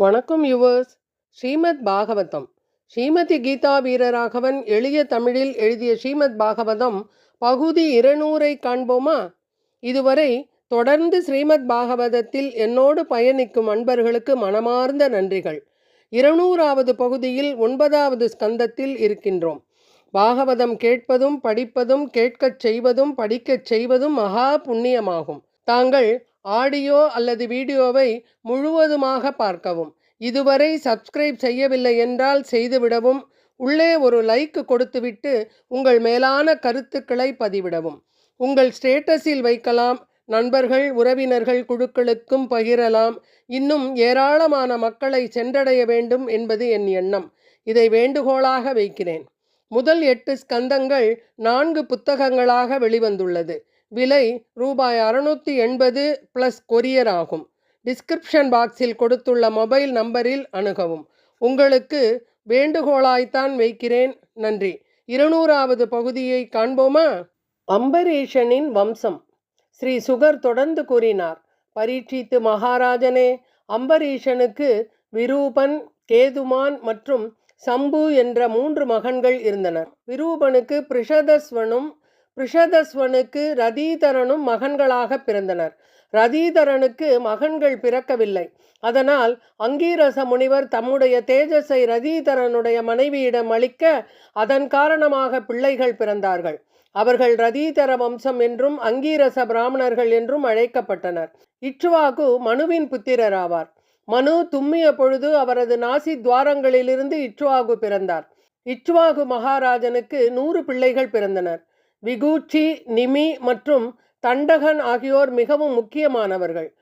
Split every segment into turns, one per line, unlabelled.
வணக்கம் யுவர்ஸ் ஸ்ரீமத் பாகவதம். ஸ்ரீமதி கீதா வீரராகவன் எளிய தமிழில் எழுதிய ஸ்ரீமத் பாகவதம் பகுதி இருநூறை காண்போமா? இதுவரை தொடர்ந்து ஸ்ரீமத் பாகவதத்தில் என்னோடு பயணிக்கும் அன்பர்களுக்கு மனமார்ந்த நன்றிகள். இருநூறாவது பகுதியில் ஒன்பதாவது ஸ்கந்தத்தில் இருக்கின்றோம். பாகவதம் கேட்பதும் படிப்பதும் கேட்கச் செய்வதும் படிக்கச் செய்வதும் மகா புண்ணியமாகும். தாங்கள் ஆடியோ அல்லது வீடியோவை முழுவதுமாக பார்க்கவும். இதுவரை சப்ஸ்கிரைப் செய்யவில்லை என்றால் செய்துவிடவும். உள்ளே ஒரு லைக் கொடுத்துவிட்டு உங்கள் மேலான கருத்துக்களை பதிவிடவும். உங்கள் ஸ்டேட்டஸில் வைக்கலாம். நண்பர்கள் உறவினர்கள் குழுக்களுக்கும் பகிரலாம். இன்னும் ஏராளமான மக்களை சென்றடைய வேண்டும் என்பது என் எண்ணம். இதை வேண்டுகோளாக வைக்கிறேன். முதல் எட்டு ஸ்கந்தங்கள் நான்கு புத்தகங்களாக வெளிவந்துள்ளது. விலை ரூபாய் அறுநூற்றி எண்பது ப்ளஸ் கொரியர் ஆகும். டிஸ்கிரிப்ஷன் பாக்ஸில் கொடுத்துள்ள மொபைல் நம்பரில் அணுகவும். உங்களுக்கு வேண்டுகோளாய்த்தான் வைக்கிறேன். நன்றி. இருநூறாவது பகுதியை காண்போமா? அம்பரீஷனின் வம்சம். ஸ்ரீ சுகர் தொடர்ந்து கூறினார். பரீட்சித்து மகாராஜனே அம்பரீஷனுக்கு விரூபன் கேதுமான் மற்றும் சம்பு என்ற மூன்று மகன்கள் இருந்தனர். விரூபனுக்கு பிரிஷதஸ்வனும் பிரிஷதஸ்வனுக்கு ரதீதரனும் மகன்களாக பிறந்தனர். ரதீதரனுக்கு மகன்கள் பிறக்கவில்லை. அதனால் அங்கீரச முனிவர் தம்முடைய தேஜஸை ரதீதரனுடைய மனைவியிடம் அளிக்க அதன் காரணமாக பிள்ளைகள் பிறந்தார்கள். அவர்கள் ரதீதர வம்சம் என்றும் அங்கீரச பிராமணர்கள் என்றும் அழைக்கப்பட்டனர். இச்சுவாகு மனுவின் புத்திரர் ஆவார். மனு தும்மிய பொழுது அவரது நாசி துவாரங்களிலிருந்து இச்சுவாகு பிறந்தார். இச்சுவாகு மகாராஜனுக்கு நூறு பிள்ளைகள் பிறந்தனர். விகூச்சி நிமி மற்றும் தண்டகன் ஆகியோர் மிகவும் முக்கியமானவர்கள்.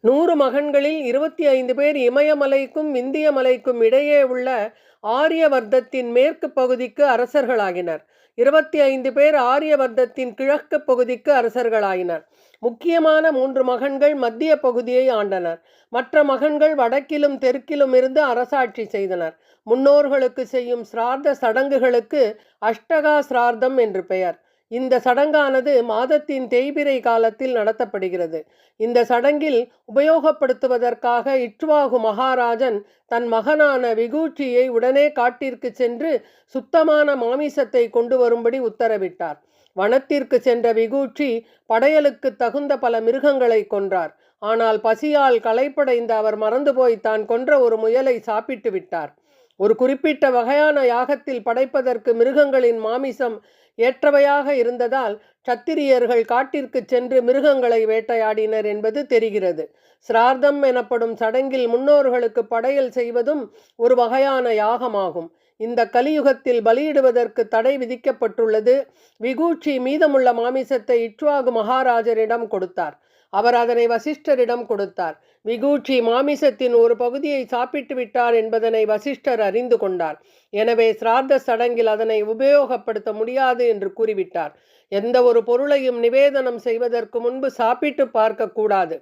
நூறு மகன்களில் இருபத்தி ஐந்து பேர் இமயமலைக்கும் இந்திய மலைக்கும் இடையே உள்ள ஆரியவர்த்தத்தின் மேற்கு பகுதிக்கு அரசர்களாகினர். இருபத்தி ஐந்து பேர் ஆரியவர்த்தத்தின் கிழக்கு பகுதிக்கு அரசர்களாயினர். முக்கியமான மூன்று மகன்கள் மத்திய பகுதியை ஆண்டனர். மற்ற மகன்கள் வடக்கிலும் தெற்கிலும் இருந்து அரசாட்சி செய்தனர். முன்னோர்களுக்கு செய்யும் சிரார்த்த சடங்குகளுக்கு அஷ்டகா சிரார்த்தம் என்று பெயர். இந்த சடங்கானது மாதத்தின் தேய்பிரை காலத்தில் நடத்தப்படுகிறது. இந்த சடங்கில் உபயோகப்படுத்துவதற்காக இட்வாகு மகாராஜன் தன் மகனான விகூச்சியை உடனே காட்டிற்கு சென்று சுத்தமான மாமிசத்தை கொண்டு வரும்படி உத்தரவிட்டார். வனத்திற்கு சென்ற விகூச்சி படையலுக்கு தகுந்த பல மிருகங்களை கொன்றார். ஆனால் பசியால் களைப்படைந்த அவர் மறந்து போய் தான் கொன்ற ஒரு முயலை சாப்பிட்டு விட்டார் ஒரு குறிப்பிட்ட வகையான யாகத்தில் படைப்பதற்கு மிருகங்களின் மாமிசம் ஏற்றவையாக இருந்ததால் சத்திரியர்கள் காட்டிற்கு சென்று மிருகங்களை வேட்டையாடினர் என்பது தெரிகிறது. சிரார்த்தம் எனப்படும் சடங்கில் முன்னோர்களுக்கு படையல் செய்வதும் ஒரு வகையான யாகமாகும். இந்த கலியுகத்தில் பலியிடுவதற்கு தடை விதிக்கப்பட்டுள்ளது. விகூச்சி மீதமுள்ள மாமிசத்தை இட்வாகு மகாராஜரிடம் கொடுத்தார். அவர் அதனை வசிஷ்டரிடம் கொடுத்தார். விகூச்சி மாமிசத்தின் ஒரு பகுதியை சாப்பிட்டு விட்டார் என்பதனை வசிஷ்டர் அறிந்து கொண்டார். எனவே சிரார்த்த சடங்கில் அதனை உபயோகப்படுத்த முடியாது என்று கூறிவிட்டார். எந்த ஒரு பொருளையும் நிவேதனம் செய்வதற்கு முன்பு சாப்பிட்டு பார்க்க கூடாது.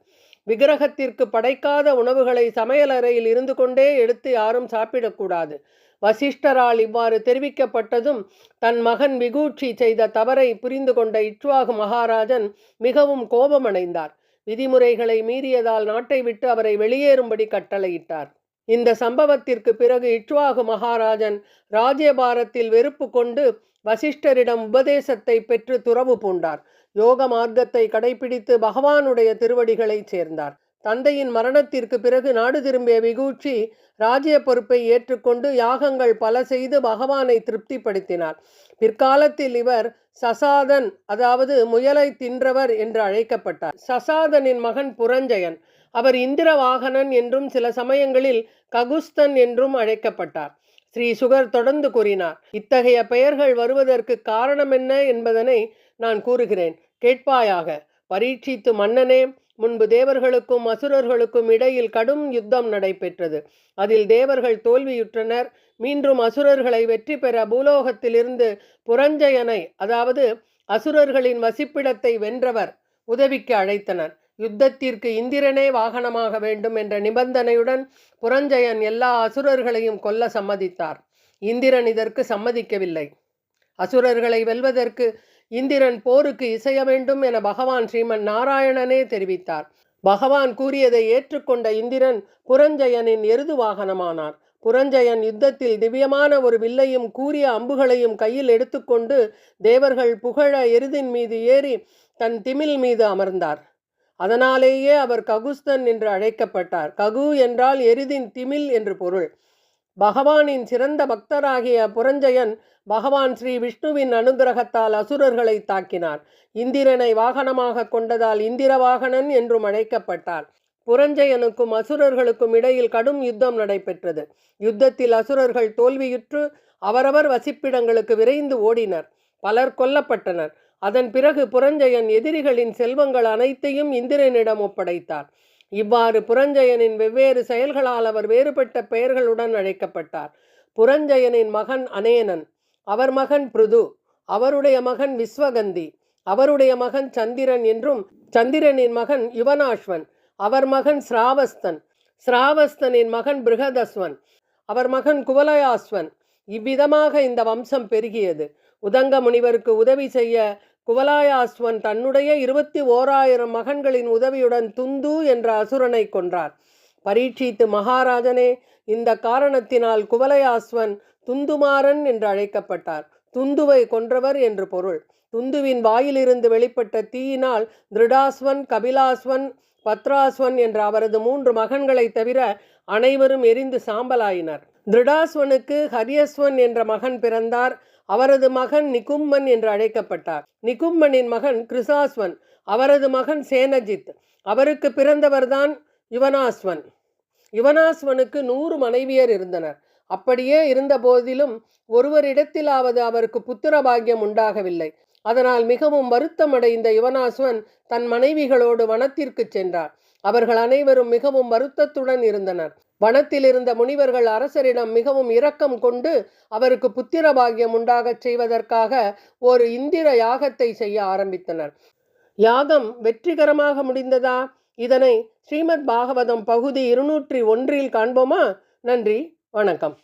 விக்கிரகத்திற்கு படைக்காத உணவுகளை சமையலறையில் இருந்து கொண்டே எடுத்து யாரும் சாப்பிடக்கூடாது வசிஷ்டரால் இவ்வாறு தெரிவிக்கப்பட்டதும் தன் மகன் விகூட்சி செய்த தவறை புரிந்து கொண்ட இட்வாகு மகாராஜன் மிகவும் கோபமடைந்தார். விதிமுறைகளை மீறியதால் நாட்டை விட்டு அவரை வெளியேறும்படி கட்டளையிட்டார். இந்த சம்பவத்திற்கு பிறகு இட்வாகு மகாராஜன் ராஜ்யபாரத்தில் வெறுப்பு கொண்டு வசிஷ்டரிடம் உபதேசத்தை பெற்று துறவு பூண்டார். யோக மார்க்கத்தை கடைபிடித்து பகவானுடைய திருவடிகளை சேர்ந்தார். தந்தையின் மரணத்திற்கு பிறகு நாடு திரும்பிய விகூச்சி ராஜ்ய பொறுப்பை ஏற்றுக்கொண்டு யாகங்கள் பல செய்து பகவானை திருப்திப்படுத்தினார். பிற்காலத்தில் இவர் சசாதன் அதாவது முயலை தின்றவர் என்று அழைக்கப்பட்டார். சசாதனின் மகன் புரஞ்சயன். அவர் இந்திர வாகனன் என்றும் சில சமயங்களில் ககுஸ்தன் என்றும் அழைக்கப்பட்டார். ஸ்ரீ சுகர் தொடர்ந்து கூறினார் இத்தகைய பெயர்கள் வருவதற்கு காரணம் என்ன என்பதனை நான் கூறுகிறேன். கேட்பாயாக பரீட்சித்து மன்னனே முன்பு தேவர்களுக்கும் அசுரர்களுக்கும் இடையில் கடும் யுத்தம் நடைபெற்றது. அதில் தேவர்கள் தோல்வியுற்றனர். மீண்டும் அசுரர்களை வெற்றி பெற பூலோகத்திலிருந்து புரஞ்சயனை அதாவது அசுரர்களின் வசிப்பிடத்தை வென்றவர் உதவிக்கு அழைத்தனர். யுத்தத்திற்கு இந்திரனே வாகனமாக வேண்டும் என்ற நிபந்தனையுடன் புரஞ்சயன் எல்லா அசுரர்களையும் கொல்ல சம்மதித்தார். இந்திரன் இதற்கு சம்மதிக்கவில்லை. அசுரர்களை வெல்வதற்கு இந்திரன் போருக்கு இசைய வேண்டும் என பகவான் ஸ்ரீமன் நாராயணனே தெரிவித்தார். பகவான் கூறியதை ஏற்றுக்கொண்ட இந்திரன் புரஞ்சயனின் எருது வாகனமானார். புரஞ்சயன் யுத்தத்தில் திவ்யமான ஒரு வில்லையும் கூறிய அம்புகளையும் கையில் எடுத்துக்கொண்டு தேவர்கள் புகழ எருதின் மீது ஏறி தன் திமில் மீது அமர்ந்தார். அதனாலேயே அவர் ககுஸ்தன் என்று அழைக்கப்பட்டார். ககு என்றால் எருதின் திமில் என்று பொருள். பகவானின் சிறந்த பக்தராகிய புரஞ்சயன் பகவான் ஸ்ரீ விஷ்ணுவின் அனுகிரகத்தால் அசுரர்களை தாக்கினார். இந்திரனை வாகனமாக கொண்டதால் இந்திர வாகனன் என்றும் அழைக்கப்பட்டார். புரஞ்சயனுக்கும் அசுரர்களுக்கும் இடையில் கடும் யுத்தம் நடைபெற்றது. யுத்தத்தில் அசுரர்கள் தோல்வியுற்று அவரவர் வசிப்பிடங்களுக்கு விரைந்து ஓடினர். பலர் கொல்லப்பட்டனர். அதன் பிறகு புரஞ்சயன் எதிரிகளின் செல்வங்கள் அனைத்தையும் இந்திரனிடம் ஒப்படைத்தார். இவ்வாறு புரஞ்சயனின் வெவ்வேறு செயல்களால் அவர் வேறுபட்ட பெயர்களுடன் அழைக்கப்பட்டார். புரஞ்சயனின் மகன் அனேனன் அவர் மகன் பிருது அவருடைய மகன் விஸ்வகந்தி அவருடைய மகன் சந்திரன் என்றும் சந்திரனின் மகன் யுவனாஸ்வன் அவர் மகன் ஸ்ராவஸ்தன் ஸ்ராவஸ்தனின் மகன் பிருகதஸ்வன் அவர் மகன் குவலயாஸ்வன். இவ்விதமாக இந்த வம்சம் பெருகியது. உதங்க முனிவருக்கு உதவி செய்ய குவலாயாஸ்வன் தன்னுடைய இருபத்தி ஓராயிரம் மகன்களின் உதவியுடன் துந்து என்ற அசுரனை கொன்றார். பரீட்சித்து மகாராஜனே இந்த காரணத்தினால் குவலையாஸ்வன் துந்துமாறன் என்று அழைக்கப்பட்டார். துந்துவை கொன்றவர் என்று பொருள். துந்துவின் வாயிலிருந்து வெளிப்பட்ட தீயினால் திருடாஸ்வன் கபிலாஸ்வன் பத்ராஸ்வன் என்ற அவரது மூன்று மகன்களை தவிர அனைவரும் எரிந்து சாம்பலாயினர். திருடாஸ்வனுக்கு ஹரியஸ்வன் என்ற மகன் பிறந்தார். அவரது மகன் நிகும்மன் என்று அழைக்கப்பட்டார். நிகும்மனின் மகன் கிருசாஸ்வன் அவரது மகன் சேனஜித். அவருக்கு பிறந்தவர்தான் யுவனாஸ்வன். யுவனாஸ்வனுக்கு நூறு மனைவியர் இருந்தனர். அப்படியே இருந்த போதிலும் ஒருவரிடத்திலாவது அவருக்கு புத்திர பாக்கியம் உண்டாகவில்லை. அதனால் மிகவும் வருத்தமடைந்த யுவனாஸ்வன் தன் மனைவிகளோடு வனத்திற்கு சென்றார். அவர்கள் அனைவரும் மிகவும் வருத்தத்துடன் இருந்தனர். வனத்தில் இருந்த முனிவர்கள் அரசரிடம் மிகவும் இரக்கம் கொண்டு அவருக்கு புத்திர பாகியம் உண்டாகச் செய்வதற்காக ஒரு இந்திர யாகத்தை செய்ய ஆரம்பித்தனர். யாகம் வெற்றிகரமாக முடிந்ததா? இதனை ஸ்ரீமத் பாகவதம் பகுதி இருநூற்றி ஒன்றில் காண்போமா? நன்றி வணக்கம்.